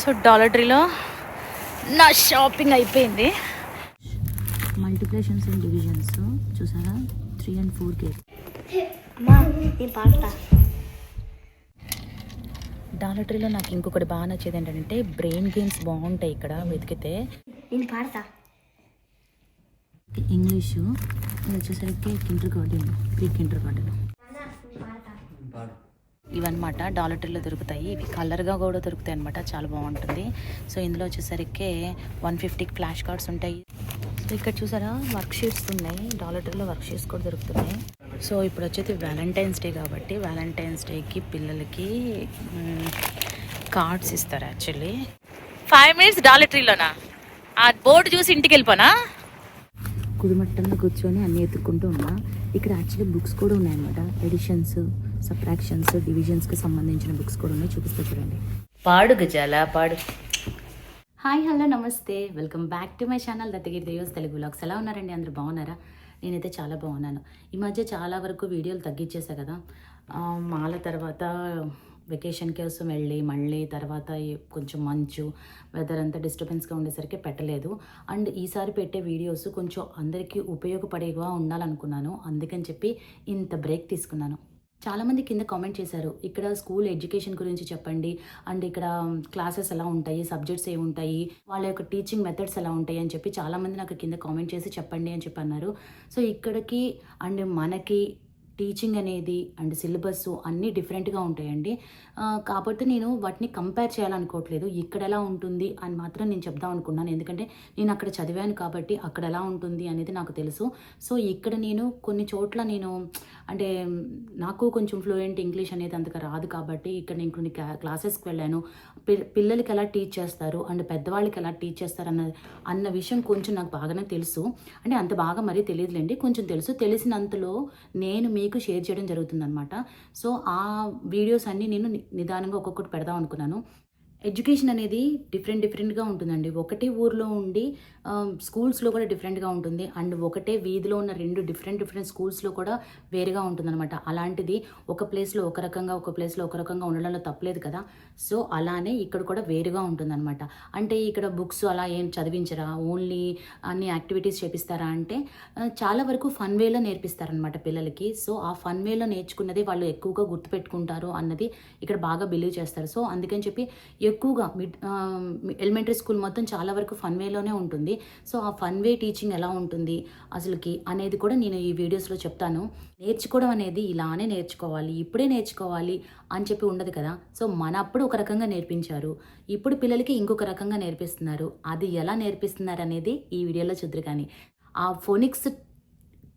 So dollar ట్రీలో నా shopping అయిపోయింది. Multiplications and divisions చూసారా? Three and four K dollar ట్రీలో నాకు ఇంకొకటి బాగా నచ్చేది ఏంటంటే బ్రెయిన్ గేమ్స్ బాగుంటాయి ఇక్కడ వెతికితే. నేను పాడతా. ఇంగ్లీషు ఇది వచ్చేసరికి kindergarten pre kindergarten ఇవన్నమాట. డాలర్ ట్రీలో దొరుకుతాయి. ఇవి కలర్గా కూడా దొరుకుతాయి అనమాట చాలా బాగుంటుంది. సో ఇందులో వచ్చేసరికి వన్ ఫిఫ్టీకి ఫ్లాష్ కార్డ్స్ ఉంటాయి. సో ఇక్కడ చూసారా? వర్క్ షీట్స్ ఉన్నాయి. డాలర్ ట్రీలో వర్క్ షీట్స్ కూడా దొరుకుతున్నాయి. సో ఇప్పుడు వచ్చేది వ్యాలంటైన్స్ డే కాబట్టి వ్యాలంటైన్స్ డేకి పిల్లలకి కార్డ్స్ ఇస్తారు యాక్చువల్లీ. ఫైవ్ మినిట్స్ డాలర్ ట్రీలోనా ఆ బోర్డు చూసి ఇంటికి వెళ్ళిపోనా? కుడిమట్టంలో కూర్చొని అన్ని ఎత్తుక్కుంటూ ఉన్నా. ఇక్కడ యాక్చువల్లీ బుక్స్ కూడా ఉన్నాయన్నమాట. ఎడిషన్స్. సబ్ట్రాక్షన్స్ డివిజన్స్కి సంబంధించిన బుక్స్ కూడా ఉన్నాయి. చూపిస్తా చూడండి. పాడు గజాల పాడు. హాయ్ హలో నమస్తే. Welcome back to my channel Dattagiri Devas Telugu blogs ఎలా ఉన్నారండి? అందరూ బాగున్నారా? నేనైతే చాలా బాగున్నాను. ఈ మధ్య చాలా వరకు వీడియోలు తగ్గించేసా కదా. ఆ, మాల తర్వాత వెకేషన్ కోసం వెళ్ళి మళ్ళీ తర్వాత కొంచెం మంచు వెదర్ అంతా డిస్టర్బెన్స్గా ఉండేసరికి పెట్టలేదు. అండ్ ఈసారి పెట్టే వీడియోస్ కొంచెం అందరికీ ఉపయోగపడేగా ఉండాలనుకున్నాను. అందుకని చెప్పి ఇంత బ్రేక్ తీసుకున్నాను. చాలామంది కింద కామెంట్ చేశారు ఇక్కడ స్కూల్ ఎడ్యుకేషన్ గురించి చెప్పండి అండ్ ఇక్కడ క్లాసెస్ ఎలా ఉంటాయి సబ్జెక్ట్స్ ఏమి ఉంటాయి వాళ్ళ యొక్క టీచింగ్ మెథడ్స్ ఎలా ఉంటాయి అని చెప్పి చాలామంది నాకు కింద కామెంట్ చేసి చెప్పండి అని చెప్పి అన్నారు సో ఇక్కడికి అండ్ మనకి టీచింగ్ అనేది అండ్ సిలబస్ అన్నీ డిఫరెంట్గా ఉంటాయండి. కాకపోతే కాబట్టి నేను వాటిని కంపేర్ చేయాలనుకోవట్లేదు. ఇక్కడ ఎలా ఉంటుంది అని మాత్రం నేను చెప్దాం అనుకున్నాను. ఎందుకంటే నేను అక్కడ చదివాను కాబట్టి అక్కడ ఎలా ఉంటుంది అనేది నాకు తెలుసు. సో ఇక్కడ నేను కొన్ని చోట్ల నేను అంటే నాకు కొంచెం ఫ్లూయెంట్ ఇంగ్లీష్ అనేది అంతగా రాదు కాబట్టి ఇక్కడ నేను కొన్ని క్లా- క్లాసెస్కి వెళ్ళాను. పిల్లలకి ఎలా టీచ్ చేస్తారు? అండ్ పెద్దవాళ్ళకి ఎలా టీచ్ చేస్తారు? అన్న అన్న విషయం కొంచెం నాకు బాగానే తెలుసు. అంటే అంత బాగా మరీ తెలియదులేండి. కొంచెం తెలుసు. తెలిసినంతలో నేను మీకు షేర్ చేయడం జరుగుతుందనమాట సో ఆ వీడియోస్ అన్నీ నేను నిదానంగా ఒక్కొక్కటి పెడదాం అనుకున్నాను. ఎడ్యుకేషన్ అనేది డిఫరెంట్ డిఫరెంట్గా ఉంటుందండి. ఒకటే ఊర్లో ఉండి స్కూల్స్లో కూడా డిఫరెంట్గా ఉంటుంది. అండ్ ఒకటే వీధిలో ఉన్న రెండు డిఫరెంట్ డిఫరెంట్ స్కూల్స్లో కూడా వేరుగా ఉంటుందన్నమాట. అలాంటిది ఒక ప్లేస్లో ఒక రకంగా ఒక ప్లేస్లో ఒక రకంగా ఉండడంలో తప్పలేదు కదా. సో అలానే ఇక్కడ కూడా వేరుగా ఉంటుందన్నమాట. అంటే ఇక్కడ బుక్స్ అలా ఏం చదివించరా? ఓన్లీ అన్ని యాక్టివిటీస్ చేపిస్తారా అంటే చాలా వరకు ఫన్ వేలో నేర్పిస్తారనమాట పిల్లలకి. సో ఆ ఫన్ వేలో నేర్చుకున్నది వాళ్ళు ఎక్కువగా గుర్తుపెట్టుకుంటారు అన్నది ఇక్కడ బాగా బిలీవ్ చేస్తారు. సో అందుకని చెప్పి ఎక్కువగా మిడ్ ఎలిమెంటరీ స్కూల్ మొత్తం చాలా వరకు ఫన్ వేలోనే ఉంటుంది. సో ఆ ఫన్ వే టీచింగ్ ఎలా ఉంటుంది అసలుకి అనేది కూడా నేను ఈ వీడియోస్లో చెప్తాను. నేర్చుకోవడం అనేది ఇలానే నేర్చుకోవాలి ఇప్పుడే నేర్చుకోవాలి అని చెప్పి ఉండదు కదా. సో మన అప్పుడు ఒక రకంగా నేర్పించారు. ఇప్పుడు పిల్లలకి ఇంకొక రకంగా నేర్పిస్తున్నారు. అది ఎలా నేర్పిస్తున్నారు అనేది ఈ వీడియోలో చూద్దరు కానీ ఆ ఫోనిక్స్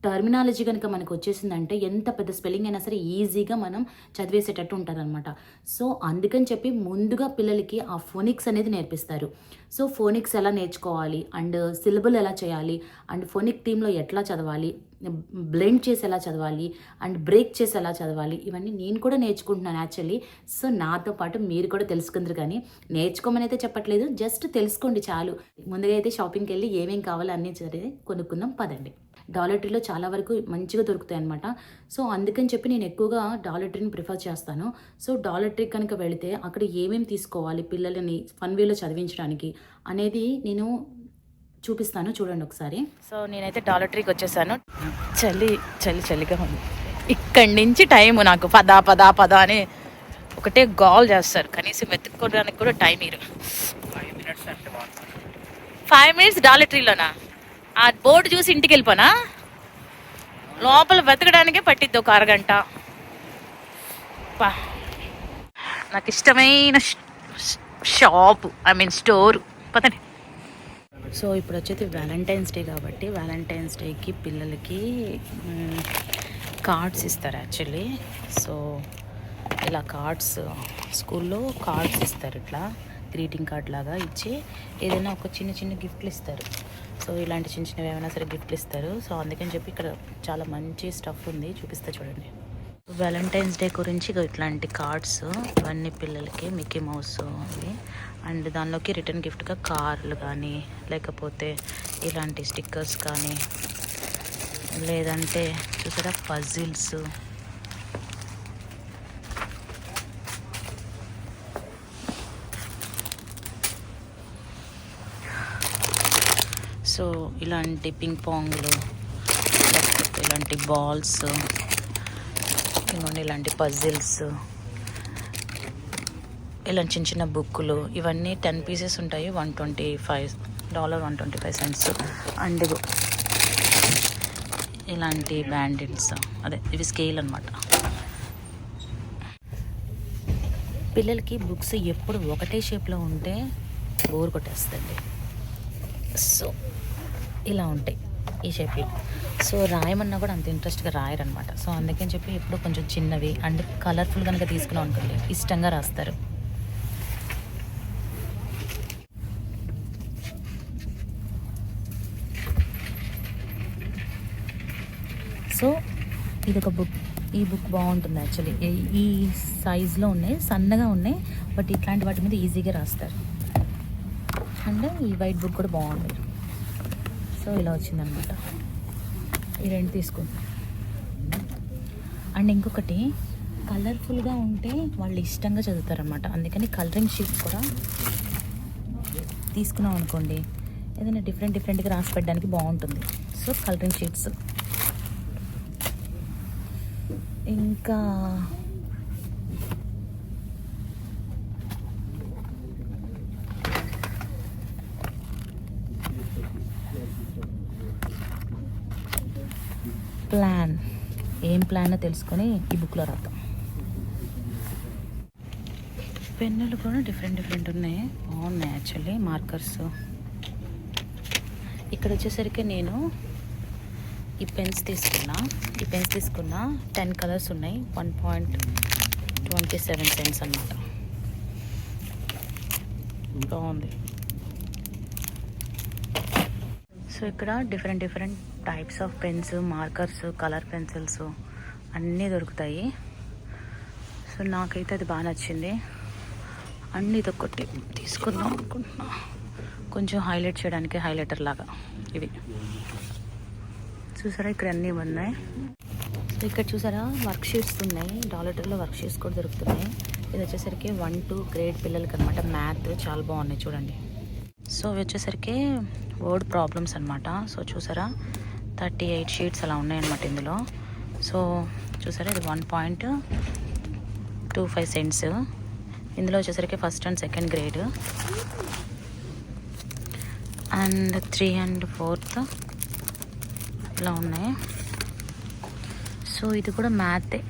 టర్మినాలజీ కనుక మనకు వచ్చేసిందంటే ఎంత పెద్ద స్పెల్లింగ్ అయినా సరే ఈజీగా మనం చదివేసేటట్టు ఉంటుందన్నమాట సో అందుకని చెప్పి ముందుగా పిల్లలకి ఆ ఫోనిక్స్ అనేది నేర్పిస్తారు. సో ఫోనిక్స్ ఎలా నేర్చుకోవాలి? అండ్ సిలబుల్ ఎలా చేయాలి? అండ్ ఫోనిక్ టీంలో ఎట్లా చదవాలి? బ్లెండ్ చేసి ఎలా చదవాలి? అండ్ బ్రేక్ చేసి ఎలా చదవాలి? ఇవన్నీ నేను కూడా నేర్చుకుంటున్నాను యాక్చువల్లీ సో నాతో పాటు మీరు కూడా తెలుసుకుందరు కానీ నేర్చుకోమని అయితే చెప్పట్లేదు. జస్ట్ తెలుసుకోండి చాలు. ముందుగా అయితే షాపింగ్కి వెళ్ళి ఏమేం కావాలో అన్నీ సరే కొనుక్కుందాం. పదండి. డాలర్ ట్రీలో చాలా వరకు మంచిగా దొరుకుతాయి అనమాట సో అందుకని చెప్పి నేను ఎక్కువగా డాలర్ ట్రీని ప్రిఫర్ చేస్తాను. సో డాలర్ ట్రీ కనుక వెళితే అక్కడ ఏమేమి తీసుకోవాలి పిల్లలని ఫన్ వేలో చదివించడానికి అనేది నేను చూపిస్తాను. చూడండి ఒకసారి. సో నేనైతే డాలర్ ట్రీకి వచ్చేసాను. చలి చలి చలిగా ఉంది. ఇక్కడి నుంచి టైం నాకు పదా పదా పదా అని ఒకటే గాల్ చేస్తారు. కనీసం వెతుక్కోవడానికి కూడా టైం ఇరు. ఫైవ్ మినిట్స్ అంటే ఆ బోర్డు చూసి ఇంటికి వెళ్ళిపోనా? లోపల వెతకడానికే పట్టిద్ది ఒక అరగంట. నాకు ఇష్టమైన షాపు ఐ మీన్ స్టోర్. పదండి. సో ఇప్పుడు వచ్చేది వ్యాలంటైన్స్ డే కాబట్టి వ్యాలంటైన్స్ డేకి పిల్లలకి కార్డ్స్ ఇస్తారు యాక్చువల్లీ. సో ఇలా కార్డ్స్ స్కూల్లో కార్డ్స్ ఇస్తారు ఇట్లా. గ్రీటింగ్ కార్డ్ లాగా ఇచ్చి ఏదైనా ఒక చిన్న చిన్న గిఫ్ట్లు ఇస్తారు. సో ఇలాంటి చిన్న చిన్నవి ఏమైనా సరే గిఫ్ట్లు ఇస్తారు. సో అందుకని చెప్పి ఇక్కడ చాలా మంచి స్టఫ్ ఉంది. చూపిస్తా చూడండి. వ్యాలంటైన్స్ డే గురించి ఇట్లాంటి కార్డ్స్ ఇవన్నీ పిల్లలకి మిక్కీ మౌస్ అవి. అండ్ దానిలోకి రిటర్న్ గిఫ్ట్గా కార్లు కానీ లేకపోతే ఇలాంటి స్టిక్కర్స్ కానీ లేదంటే చూసారా పజిల్స్ సో ఇలాంటి పింగ్ పాంగ్లు లేకపోతే ఇలాంటి బాల్స్ ఇంకోండి ఇలాంటి పజిల్స్ ఇలా చిన్న చిన్న బుక్కులు ఇవన్నీ టెన్ పీసెస్ ఉంటాయి one twenty five dollar one twenty five cents and ఇలాంటి బ్యాండిల్స్ అదే ఇవి స్కేల్ అనమాట పిల్లలకి బుక్స్ ఎప్పుడు ఒకటే షేప్లో ఉంటే బోర్ కొట్టేస్తుంది సో ఇలా ఉంటాయి ఈ షేప్లో. సో రాయమన్నా కూడా అంత ఇంట్రెస్ట్గా రాయరనమాట. సో అందుకని చెప్పి ఎప్పుడు కొంచెం చిన్నవి అండ్ కలర్ఫుల్ కనుక తీసుకున్నాం అనుకోండి ఇష్టంగా రాస్తారు. సో ఇది ఒక బుక్ ఈ బుక్ బాగుంటుంది యాక్చువల్లీ. ఈ సైజులో ఉన్నాయి సన్నగా ఉన్నాయి బట్ ఇట్లాంటి వాటి మీద ఈజీగా రాస్తారు. అండ్ ఈ వైట్ బుక్ కూడా బాగుంటుంది సో ఇలా వచ్చిందనమాట. ఈ రెండు తీసుకుంటాం అండ్ ఇంకొకటి కలర్ఫుల్గా ఉంటే వాళ్ళు ఇష్టంగా చదువుతారనమాట. అందుకని కలరింగ్ షీట్స్ కూడా తీసుకున్నాం అనుకోండి ఏదైనా డిఫరెంట్ డిఫరెంట్గా రాసి పెట్టడానికి బాగుంటుంది. So colouring sheets. ఇంకా ప్లాన్ ఏం ప్లాన్ తెలుసుకొని ఈ బుక్లో రాద్దాం. పెన్నులు కూడా డిఫరెంట్ డిఫరెంట్ ఉన్నాయి. బాగున్నాయి యాక్చువల్లీ మార్కర్స్ ఇక్కడ వచ్చేసరికి నేను ఈ పెన్స్ తీసుకున్నా. ఈ పెన్స్ తీసుకున్నా టెన్ కలర్స్ ఉన్నాయి. One point twenty seven cents అన్నమాట. బాగుంది. సో ఇక్కడ different different types of pens markers colour pencils అన్నీ దొరుకుతాయి. సో నాకైతే అది బాగా నచ్చింది. అన్ని ఇది ఒకటి తీసుకుందాం అనుకుంటున్నా. కొంచెం హైలైట్ చేయడానికి హైలైటర్ లాగా ఇవి. చూసారా ఇక్కడ అన్నీ ఉన్నాయి. సో ఇక్కడ చూసారా వర్క్ షీట్స్ ఉన్నాయి. డాలటర్లో వర్క్ షీట్స్ కూడా దొరుకుతున్నాయి. ఇది వచ్చేసరికి వన్ టూ గ్రేడ్ పిల్లలకి అనమాట మ్యాథ్ చాలా బాగున్నాయి చూడండి. సో ఇవి వచ్చేసరికి వర్డ్ ప్రాబ్లమ్స్ అనమాట సో చూసారా? థర్టీ ఎయిట్ షీట్స్ అలా ఉన్నాయన్నమాట ఇందులో. సో చూసారా? ఇది one point two five cents. ఇందులో వచ్చేసరికి first and second grade. And three and fourth ఇలా ఉన్నాయి. సో ఇది కూడా మ్యాథే.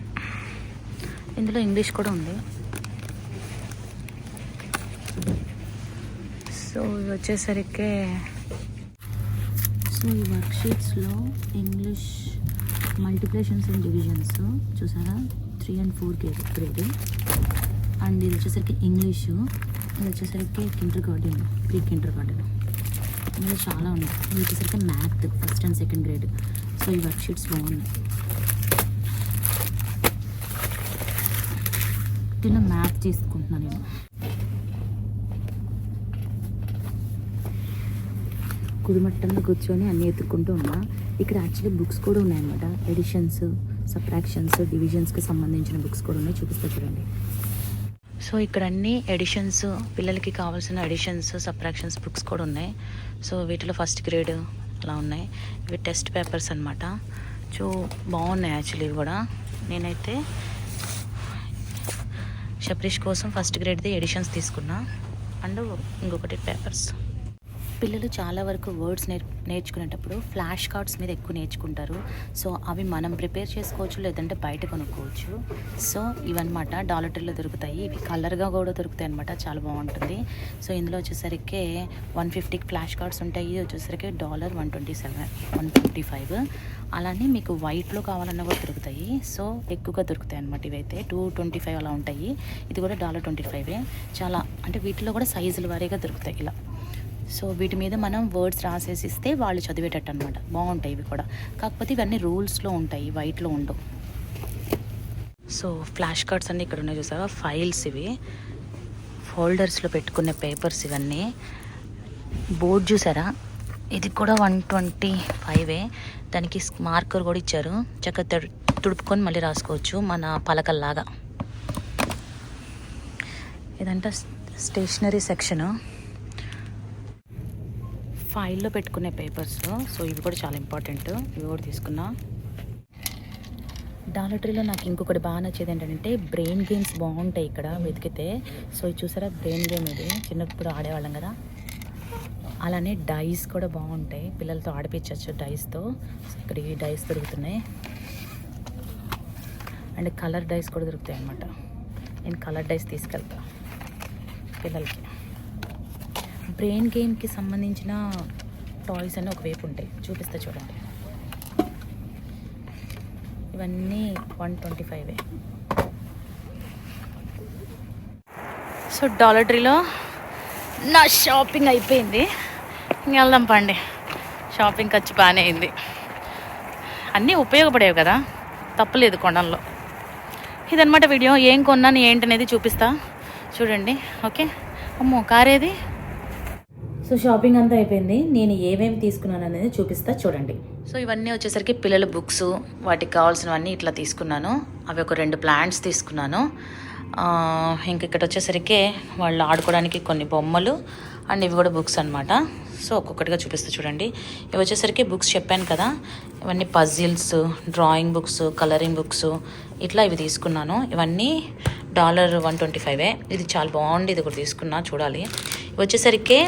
ఇందులో ఇంగ్లీష్ కూడా ఉంది. సో ఇవి వచ్చేసరికి సో ఈ వర్క్షీట్స్లో ఇంగ్లీష్ మల్టిప్లేషన్స్ అండ్ డివిజన్స్ చూసారా? Three and four grade grade and ఇది వచ్చేసరికి ఇంగ్లీషు ఇది వచ్చేసరికి kindergarten pre kindergarten ఇందులో చాలా ఉన్నాయి. ఇది వచ్చేసరికి math first and second grade so ఈ వర్క్షీట్స్ బాగున్నాయి. దీనిలో మ్యాథ్ తీసుకుంటున్నాను నేను. కుదిమట్టంలో కూర్చొని అన్నీ ఎత్తుక్కుంటూ ఉన్నా ఇక్కడ యాక్చువల్లీ బుక్స్ కూడా ఉన్నాయన్నమాట. ఎడిషన్స్ సబ్ట్రాక్షన్స్ డివిజన్స్కి సంబంధించిన బుక్స్ కూడా ఉన్నాయి. చూపిస్తా చూడండి. సో ఇక్కడ అన్ని ఎడిషన్స్ పిల్లలకి కావాల్సిన ఎడిషన్స్ సబ్ట్రాక్షన్స్ బుక్స్ కూడా ఉన్నాయి. సో వీటిలో ఫస్ట్ గ్రేడ్ అలా ఉన్నాయి. ఇవి టెస్ట్ పేపర్స్ అనమాట సో బాగున్నాయి యాక్చువల్లీ ఇవి కూడా. నేనైతే షప్రిష్ కోసం ఫస్ట్ గ్రేడ్ది ఎడిషన్స్ తీసుకున్నా. అండ్ ఇంకొకటి పేపర్స్ పిల్లలు చాలా వరకు వర్డ్స్ నేర్ నేర్చుకునేటప్పుడు ఫ్లాష్ కార్డ్స్ మీద ఎక్కువ నేర్చుకుంటారు. సో అవి మనం ప్రిపేర్ చేసుకోవచ్చు లేదంటే బయట కొనుక్కోవచ్చు. సో ఇవన్నమాట డాలటర్లో దొరుకుతాయి. ఇవి కలర్గా కూడా దొరుకుతాయి అనమాట చాలా బాగుంటుంది. సో ఇందులో వచ్చేసరికి వన్ ఫిఫ్టీకి ఫ్లాష్ కార్డ్స్ ఉంటాయి. ఇది వచ్చేసరికి dollar one twenty seven one fifty five. అలానే మీకు వైట్లో కావాలన్నా కూడా దొరుకుతాయి. సో ఎక్కువగా దొరుకుతాయి అనమాట ఇవైతే. టూ ట్వంటీ ఫైవ్ అలా ఉంటాయి. ఇది కూడా డాలర్ ట్వంటీ ఫైవే. చాలా అంటే వీటిలో కూడా సైజుల వారీగా దొరుకుతాయి ఇలా. సో వీటి మీద మనం వర్డ్స్ రాసేసి ఇస్తే వాళ్ళు చదివేటట్టు అనమాట బాగుంటాయి ఇవి కూడా. కాకపోతే ఇవన్నీ రూల్స్లో ఉంటాయి వైట్లో ఉండవు. సో ఫ్లాష్ కార్డ్స్ అన్నీ ఇక్కడ ఉన్నాయి చూసావా? ఫైల్స్ ఇవి. ఫోల్డర్స్లో పెట్టుకునే పేపర్స్ ఇవన్నీ. బోర్డ్ చూసారా? ఇది కూడా వన్ ట్వంటీ ఫైవే. దానికి మార్కర్ కూడా ఇచ్చారు. చక్కగా తడు- తుడుపుకొని మళ్ళీ రాసుకోవచ్చు మన పలకల్లాగా. ఇదంతా స్టేషనరీ సెక్షను. ఫైల్లో పెట్టుకునే పేపర్స్ సో ఇవి కూడా చాలా ఇంపార్టెంట్. ఇవి కూడా తీసుకున్నా. డాలర్ నాకు ఇంకొకటి బాగా నచ్చేది ఏంటంటే బ్రెయిన్ గేమ్స్ బాగుంటాయి ఇక్కడ వెతికితే. సో ఇది చూసారా? బ్రెయిన్ గేమ్ ఇది. చిన్నప్పుడు ఆడేవాళ్ళం కదా. అలానే డైస్ కూడా బాగుంటాయి. పిల్లలతో ఆడిపించవచ్చు డైస్తో. సో ఇక్కడ ఈ డైస్ దొరుకుతున్నాయి. అండ్ కలర్ డైస్ కూడా దొరుకుతాయి అన్నమాట నేను కలర్ డైస్ తీసుకెళ్తా పిల్లలకి. బ్రెయిన్ గేమ్కి సంబంధించిన టాయ్స్ అని ఒకవైపు ఉంటాయి. చూపిస్తా చూడండి. ఇవన్నీ వన్ ట్వంటీ ఫైవే. సో డాలట్రీలో నా షాపింగ్ అయిపోయింది. వెళ్దాం పండి. షాపింగ్ ఖర్చు బాగానే అయింది. అన్నీ ఉపయోగపడేవి కదా. తప్పలేదు కొనడంలో ఇదనమాట వీడియో. ఏం కొన్నాను ఏంటనేది చూపిస్తా. చూడండి. ఓకే? అమ్మో కారేది సో షాపింగ్ అంతా అయిపోయింది. నేను ఏమేమి తీసుకున్నాను అనేది చూపిస్తా చూడండి. సో ఇవన్నీ వచ్చేసరికి పిల్లల బుక్స్ వాటికి కావాల్సినవన్నీ ఇట్లా తీసుకున్నాను. అవి ఒక రెండు ప్లాంట్స్ తీసుకున్నాను. ఇంక ఇక్కడ వచ్చేసరికి వాళ్ళు ఆడుకోవడానికి కొన్ని బొమ్మలు అండ్ ఇవి కూడా బుక్స్ అనమాట సో ఒక్కొక్కటిగా చూపిస్తా చూడండి. ఇవి వచ్చేసరికి బుక్స్ చెప్పాను కదా. ఇవన్నీ puzzles drawing books colouring books ఇట్లా ఇవి తీసుకున్నాను. ఇవన్నీ డాలర్ వన్ ట్వంటీ ఫైవే. ఇది చాలా బాగుంది ఇది కూడా తీసుకున్నా చూడాలి. ఇవి వచ్చేసరికి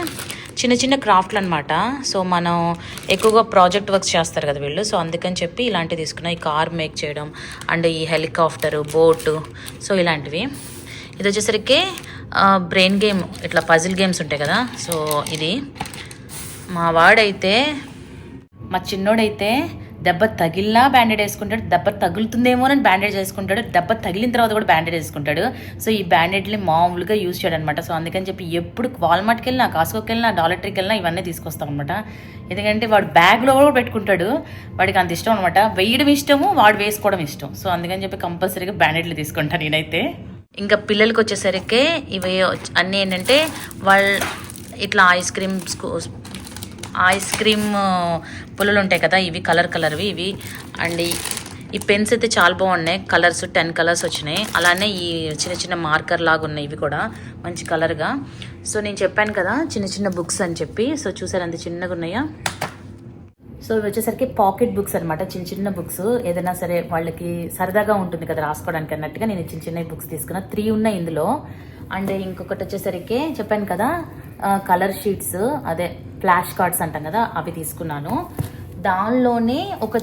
చిన్న చిన్న క్రాఫ్ట్లు అనమాట సో మనం ఎక్కువగా ప్రాజెక్ట్ వర్క్స్ చేస్తారు కదా వీళ్ళు. సో అందుకని చెప్పి ఇలాంటివి తీసుకున్నా. ఈ కార్ మేక్ చేయడం అండ్ ఈ హెలికాప్టరు బోటు సో ఇలాంటివి. ఇది వచ్చేసరికి బ్రెయిన్ గేమ్ ఇట్లా పజిల్ గేమ్స్ ఉంటాయి కదా. సో ఇది. మా వాడైతే మా చిన్నోడైతే దెబ్బ తగిలినా బ్యాండేడ్ వేసుకుంటాడు దెబ్బ తగులుతుందేమో అని బ్యాండేజ్ వేసుకుంటాడు దెబ్బ తగిలిన తర్వాత కూడా బ్యాండేజ్ వేసుకుంటాడు. సో ఈ బ్యాండేడ్ని మామూలుగా యూజ్ చేయడనమాట. సో అందుకని చెప్పి ఎప్పుడు వాల్మార్ట్కి వెళ్ళినా కాస్కోకి వెళ్ళినా డాలర్ వెళ్ళినా ఇవన్నీ తీసుకొస్తాం అనమాట ఎందుకంటే వాడు బ్యాగ్లో కూడా పెట్టుకుంటాడు. వాడికి అంత ఇష్టం అనమాట వేయడం ఇష్టము వాడు వేసుకోవడం ఇష్టం. సో అందుకని చెప్పి కంపల్సరీగా బ్యాండేడ్లు తీసుకుంటాను నేనైతే. ఇంకా పిల్లలకి వచ్చేసరికి ఇవి అన్నీ ఏంటంటే వాళ్ళ ఇట్లా ఐస్ క్రీమ్ ఐస్ క్రీమ్ పుల్లలు ఉంటాయి కదా ఇవి కలర్ కలర్వి ఇవి. అండ్ ఈ- పెన్స్ అయితే చాలా బాగున్నాయి. కలర్స్ టెన్ కలర్స్ వచ్చినాయి. అలానే ఈ చిన్న చిన్న మార్కర్ లాగా ఉన్నాయి ఇవి కూడా మంచి కలర్గా సో నేను చెప్పాను కదా చిన్న చిన్న బుక్స్ అని చెప్పి. సో చూసారు అంత చిన్నగా ఉన్నాయా. సో ఇవి వచ్చేసరికి పాకెట్ బుక్స్ అనమాట చిన్న చిన్న బుక్స్ ఏదైనా సరే వాళ్ళకి సరదాగా ఉంటుంది కదా రాసుకోవడానికి అన్నట్టుగా నేను చిన్న చిన్న బుక్స్ తీసుకున్నా. త్రీ ఉన్నాయి ఇందులో. అండ్ ఇంకొకటి వచ్చేసరికి చెప్పాను కదా కలర్ షీట్స్ అదే ఫ్లాష్ కార్డ్స్ అంటాం కదా అవి తీసుకున్నాను. దానిలోనే ఒక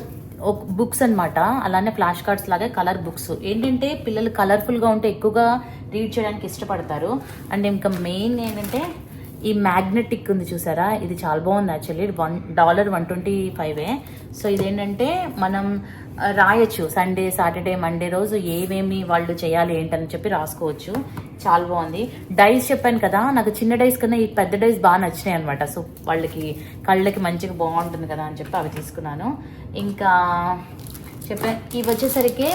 ఒక బుక్స్ అన్నమాట. అలానే ఫ్లాష్ కార్డ్స్ లాగే కలర్ బుక్స్. ఏంటంటే పిల్లలు కలర్ఫుల్గా ఉంటే ఎక్కువగా రీడ్ చేయడానికి ఇష్టపడతారు. అండ్ ఇంకా మెయిన్ ఏంటంటే ఈ మ్యాగ్నెటిక్ ఉంది చూసారా? ఇది చాలా బాగుంది actually one dollar one twenty ఫైవే. So ఇదేంటంటే మనం రాయచ్చు రాయొచ్చు. సండే సాటర్డే మండే రోజు ఏమేమి వాళ్ళు చేయాలి ఏంటని చెప్పి రాసుకోవచ్చు. చాలా బాగుంది. డైస్ చెప్పాను కదా నాకు చిన్న డైస్ కన్నా ఈ పెద్ద డైస్ బాగా నచ్చినాయి అనమాట సో వాళ్ళకి కళ్ళకి మంచిగా బాగుంటుంది కదా అని చెప్పి అవి తీసుకున్నాను. ఇంకా చెప్పాను ఇవి వచ్చేసరికి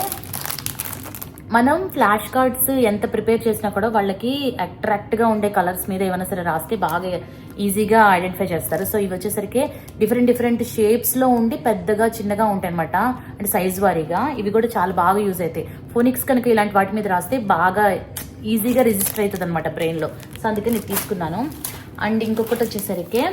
మనం ఫ్లాష్ కార్డ్స్ ఎంత ప్రిపేర్ చేసినా కూడా వాళ్ళకి అట్రాక్ట్గా ఉండే కలర్స్ మీద ఏమైనా సరే రాస్తే బాగా ఈజీగా ఐడెంటిఫై చేస్తారు. సో ఇవి వచ్చేసరికి డిఫరెంట్ డిఫరెంట్ షేప్స్లో ఉండి పెద్దగా చిన్నగా ఉంటాయి అనమాట అంటే సైజ్ వారీగా. ఇవి కూడా చాలా బాగా యూజ్ అవుతాయి. ఫోనిక్స్ కనుక ఇలాంటి వాటి మీద రాస్తే బాగా ఈజీగా రిజిస్టర్ అవుతుంది అనమాట బ్రెయిన్లో సో అందుకే నేను తీసుకున్నాను. అండ్ ఇంకొకటి వచ్చేసరికి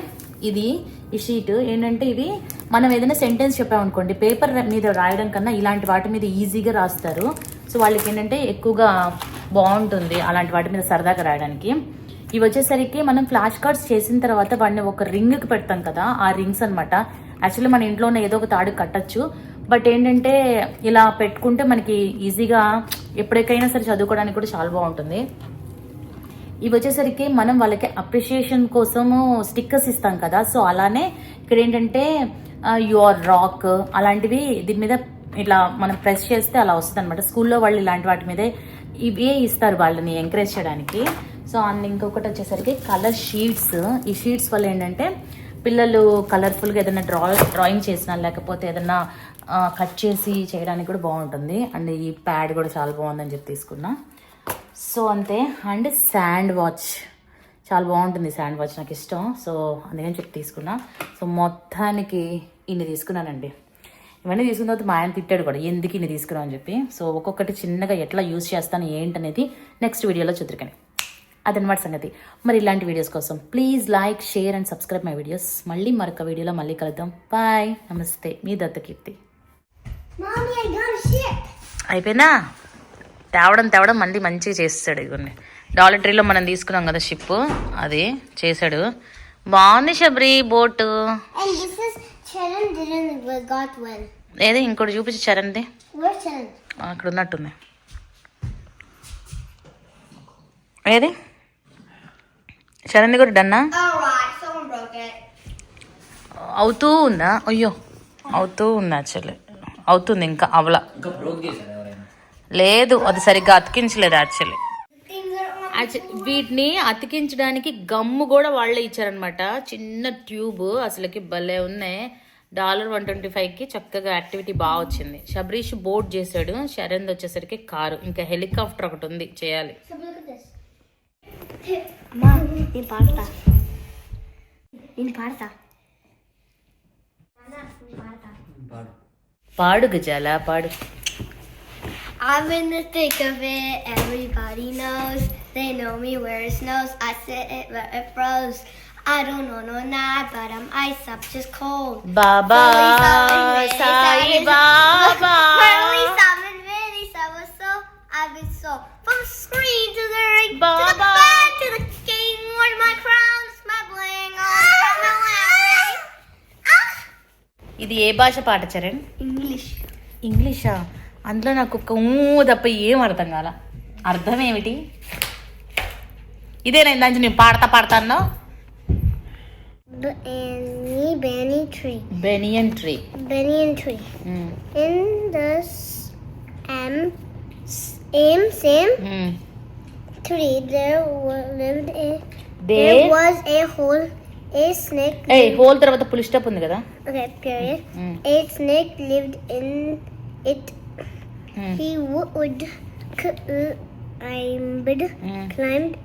ఇది ఈ షీట్ ఏంటంటే ఇది మనం ఏదైనా సెంటెన్స్ చెప్పామనుకోండి పేపర్ మీద రాయడం కన్నా ఇలాంటి వాటి మీద ఈజీగా రాస్తారు. సో వాళ్ళకి ఏంటంటే ఎక్కువగా బాగుంటుంది అలాంటి వాటి మీద సరదాగా రాయడానికి. ఇవి వచ్చేసరికి మనం ఫ్లాష్ కార్డ్స్ చేసిన తర్వాత వాడిని ఒక రింగ్కి పెడతాం కదా ఆ రింగ్స్ అన్నమాట. యాక్చువల్లీ మన ఇంట్లో ఉన్న ఏదో ఒక తాడు కట్టచ్చు. బట్ ఏంటంటే ఇలా పెట్టుకుంటే మనకి ఈజీగా ఎప్పటికైనా సరే చదువుకోవడానికి కూడా చాలా బాగుంటుంది. ఇవి వచ్చేసరికి మనం వాళ్ళకి అప్రిషియేషన్ కోసము స్టిక్కర్స్ ఇస్తాం కదా సో అలానే ఇక్కడ ఏంటంటే యువర్ రాక్ అలాంటివి దీని మీద ఇట్లా మనం ప్రెస్ చేస్తే అలా వస్తుంది అనమాట స్కూల్లో వాళ్ళు ఇలాంటి వాటి మీదే ఇవే ఇస్తారు వాళ్ళని ఎంకరేజ్ చేయడానికి. సో అండ్ ఇంకొకటి వచ్చేసరికి కలర్ షీట్స్. ఈ షీట్స్ వల్ల ఏంటంటే పిల్లలు కలర్ఫుల్గా ఏదైనా డ్రా డ్రాయింగ్ చేసినా లేకపోతే ఏదైనా కట్ చేసి చేయడానికి కూడా బాగుంటుంది. అండ్ ఈ ప్యాడ్ కూడా చాలా బాగుందని చెప్పి తీసుకున్నా. సో అంతే. And sand watch. చాలా బాగుంటుంది శాండ్ వాచ్. నాకు ఇష్టం. సో అందుకని చెప్పి తీసుకున్నా. సో మొత్తానికి ఇన్ని తీసుకున్నానండి. ఇవన్నీ తీసుకున్న తర్వాత మా ఆయన తిట్టాడు కూడా ఎందుకు ఇన్ని తీసుకున్నావు అని చెప్పి. సో ఒక్కొక్కటి చిన్నగా ఎట్లా యూస్ చేస్తాను ఏంటనేది నెక్స్ట్ వీడియోలో చూద్దరికని అదనమాట సంగతి. మరి ఇలాంటి వీడియోస్ కోసం please like share and subscribe my videos. మళ్ళీ మరొక వీడియోలో మళ్ళీ కలుద్దాం. బాయ్. నమస్తే. మీ దత్తకీర్తి. అయిపోయినా తేవడం తేవడం మళ్ళీ మంచిగా చేస్తాడు ఇవన్నీ డాలర్ ట్రీలో మనం తీసుకున్నాం కదా షిప్ అది చేశాడు. బాగుంది Sabari boat. Didn't got one. ఏది? ఇంకోటి చూపించి చరణ్ది. Where's Sharon? అక్కడ ఉన్నట్టుంది ఏది? చరణ్ది కూడా డన్నా? Alright, someone broke it. అవుతూ ఉందా? అయ్యో అవుతూ ఉంది యాక్చువల్లీ? అవుతుంది ఇంకా అవల. లేదు అది సరిగ్గా అతికించలేదు యాక్చువల్లీ. Things are on. యాక్చు- వీటిని అతికించడానికి గమ్ము కూడా వాళ్ళే ఇచ్చారనమాట చిన్న ట్యూబ్ అసలుకి భలే ఉన్నాయి. డాలర్ వన్ ట్వంటీ ఫైవ్కి చక్కగా యాక్టివిటీ బాగా వచ్చింది శబరీష్ బోట్ చేశాడు శరణ్ వచ్చేసరికి కారు ఇంకా హెలికాప్టర్ ఒకటి ఉంది చేయాలి నేను పాడతా నేను పాడతా పాడు గజాల పాడు I'm in the thick of it, everybody knows. They know me where it snows. I sit it where it froze. I don't know no night, but I'm ice up just cold. Baba Sai Baba Currently summon really summer so I've been so from screen to the ring to the Baba. bed to the king where my crown's my bling on my. Ah! ఇది ఏ భాష పాట Charan English. ఇంగ్లీషా అందులో నాకు ఒక ఊ తప్ప ఏం అర్థం కాల అర్థం ఏమిటి ఇదేనా ఇందాక నేను పాడతా పాడతాను Benny, Benny tree. Banyan tree Banyan tree. In the s- M, same, same tree, there wa- lived a, there they was a whole, a snake. A hole తర్వాత పులి స్టాప్ ఉంది కదా Okay, period. Mm. A snake lived in it. Mm. He would climbed, Mm. climbed